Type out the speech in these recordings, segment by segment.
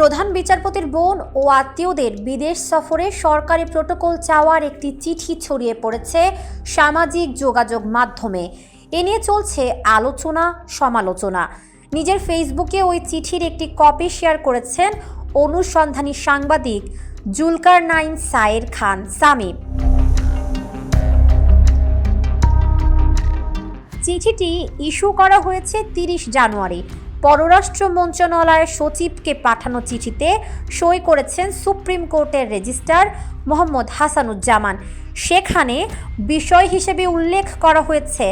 প্রধান বিচারপতির বোন ও আত্মীয়দের বিদেশ সফরে সরকারি প্রোটোকল চাওয়ার একটি চিঠি ছড়িয়ে পড়েছে সামাজিক যোগাযোগ মাধ্যমে। এ নিয়ে চলছে আলোচনা, সমালোচনা। নিজের ফেসবুকে ওই চিঠির একটি কপি শেয়ার করেছেন অনুসন্ধানী সাংবাদিক জুলকার নাইন সায়ের খান সামিম চিঠিটি ইস্যু করা হয়েছে তিরিশ জানুয়ারি। পররাষ্ট্র মন্ত্রণালয়ের সচিবকে পাঠানো চিঠিতে সই করেছেন সুপ্রিম কোর্টের রেজিস্ট্রার মোহাম্মদ হাসানুজ্জামান। সেখানে বিষয় হিসেবে উল্লেখ করা হয়েছে,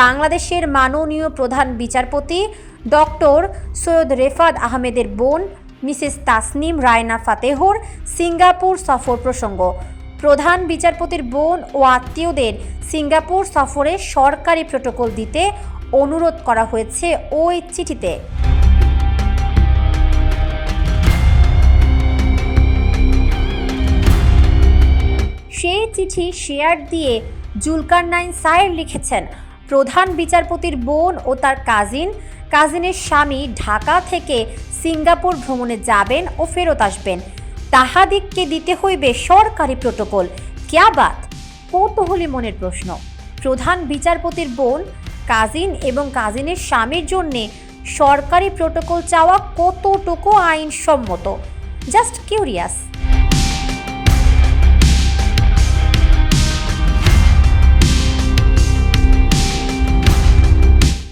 বাংলাদেশের মাননীয় প্রধান বিচারপতি ডক্টর সৈয়দ রেফাত আহমেদের বোন মিসেস তাসনিম রায়না ফাতেহর সিঙ্গাপুর সফর প্রসঙ্গ। প্রধান বিচারপতির বোন ও আত্মীয়দের সিঙ্গাপুর সফরে সরকারি প্রোটোকল দিতে অনুরোধ করা হয়েছে ওই চিঠিতে। সেই চিঠি শেয়ার দিয়ে জুলকার নাইন সায়ের লিখেছেন, প্রধান বিচারপতির বোন ও তার কাজিন, কাজিনের স্বামী ঢাকা থেকে সিঙ্গাপুর ভ্রমণে যাবেন ও ফেরত আসবেন। তাহাদিককে দিতে হইবে সরকারি প্রোটোকল। ক্যা বাত? কৌতূহলী মনের প্রশ্ন। প্রধান বিচারপতির বোন কাজিন এবং কাজিনের স্বামীর জন্যে সরকারি প্রোটোকল চাওয়া কতটুকু আইনসম্মত? Just curious.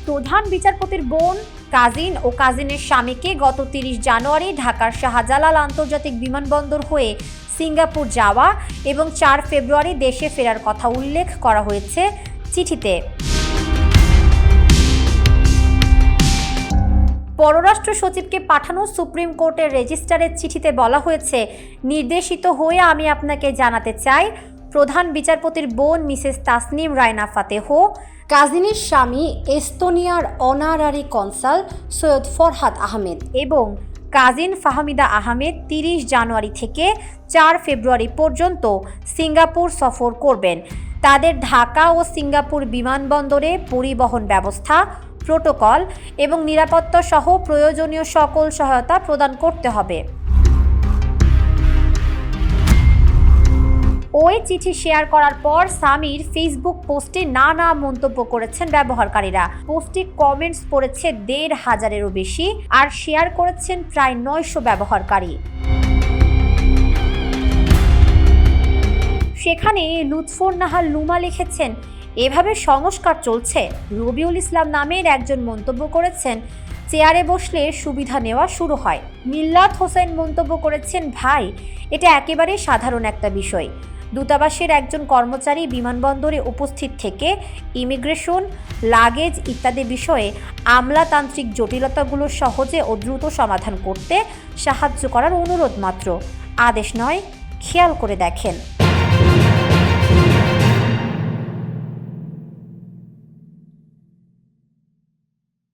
প্রধান বিচারপতির বোন, কাজিন ও কাজিনের স্বামীকে গত তিরিশ জানুয়ারি ঢাকার শাহজালাল আন্তর্জাতিক বিমানবন্দর হয়ে সিঙ্গাপুর যাওয়া এবং চার ফেব্রুয়ারি দেশে ফেরার কথা উল্লেখ করা হয়েছে চিঠিতে। পররাষ্ট্র সচিবকে পাঠানো সুপ্রিম কোর্টের রেজিস্ট্রারের চিঠিতে বলা হয়েছে, নির্দেশিত হয়ে আমি আপনাকে জানাতে চাই, প্রধান বিচারপতির বোন মিসেস তাসনিম রায়না ফাতেহ, কাজিনের স্বামী এস্তোনিয়ার অনারারি কনসাল সৈয়দ ফরহাদ আহমেদ এবং কাজিন ফাহমিদা আহমেদ তিরিশ জানুয়ারি থেকে চার ফেব্রুয়ারি পর্যন্ত সিঙ্গাপুর সফর করবেন। তাদের ঢাকা ও সিঙ্গাপুর বিমানবন্দরে পরিবহন ব্যবস্থা প্রোটোকল এবং নিরাপত্তা সহ প্রয়োজনীয় সকল সহায়তা প্রদান করতে হবে। ওই চিঠি শেয়ার করার পর সামির ফেসবুক পোস্টে নানা মন্তব্য করেছেন ব্যবহারকারীরা। পোস্টে কমেন্টস পড়েছে দেড় হাজারেরও বেশি আর শেয়ার করেছেন প্রায় নয়শো ব্যবহারকারী। সেখানে লুৎফর নাহার লুমা লিখেছেন এভাবে সংস্কার চলছে। রবিউল ইসলাম নামের একজন মন্তব্য করেছেন, চেয়ারে বসলে সুবিধা নেওয়া শুরু হয়। মিল্লাত হোসেন মন্তব্য করেছেন, ভাই, এটা একেবারে সাধারণ একটা বিষয়। দূতাবাসের একজন কর্মচারী বিমানবন্দরে উপস্থিত থেকে ইমিগ্রেশন, লাগেজ ইত্যাদি বিষয়ে আমলাতান্ত্রিক জটিলতাগুলো সহজে ও দ্রুত সমাধান করতে সাহায্য করার অনুরোধ মাত্র। আদেশ নয়, খেয়াল করে দেখেন।